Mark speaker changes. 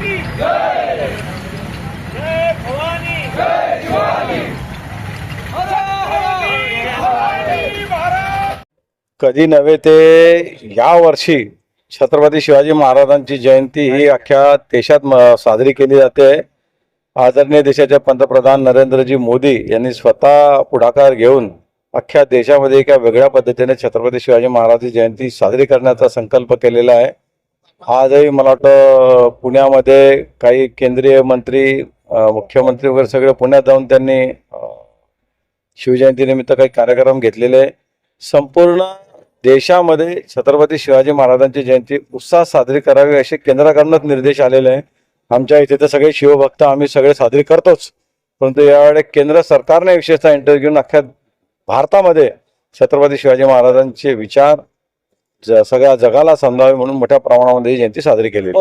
Speaker 1: की
Speaker 2: जय भवानी।
Speaker 3: कधी नव्हे ते या वर्षी छत्रपती शिवाजी महाराजांची जयंती ही अख्ख्या देशात साजरी केली जाते. आदरणीय देशाचे पंतप्रधान नरेंद्रजी मोदी यांनी स्वतः पुढाकार घेऊन अख्ख्या देशामध्ये एका वेगळ्या पद्धतीने छत्रपती शिवाजी महाराजांची जयंती साजरी करण्याचा संकल्प केलेला आहे. आजही मला वाटतं पुण्यामध्ये काही केंद्रीय मंत्री मुख्यमंत्री वगैरे सगळे पुण्यात जाऊन त्यांनी शिवजयंतीनिमित्त काही कार्यक्रम घेतलेले आहे. संपूर्ण देशामध्ये छत्रपती शिवाजी महाराजांची जयंती उत्साह साजरी करावी असे केंद्राकडूनच निर्देश आलेले आहे आमच्या इथे तर सगळे शिवभक्त आम्ही सगळे साजरी करतोच. परंतु यावेळी केंद्र सरकारने विशेषतः इंटरव्ह्यू घेऊन अख्ख्या भारतामध्ये छत्रपती शिवाजी महाराजांचे विचार सगळ्या जगाला समजावे म्हणून मोठ्या प्रमाणामध्ये जयंती साजरी केली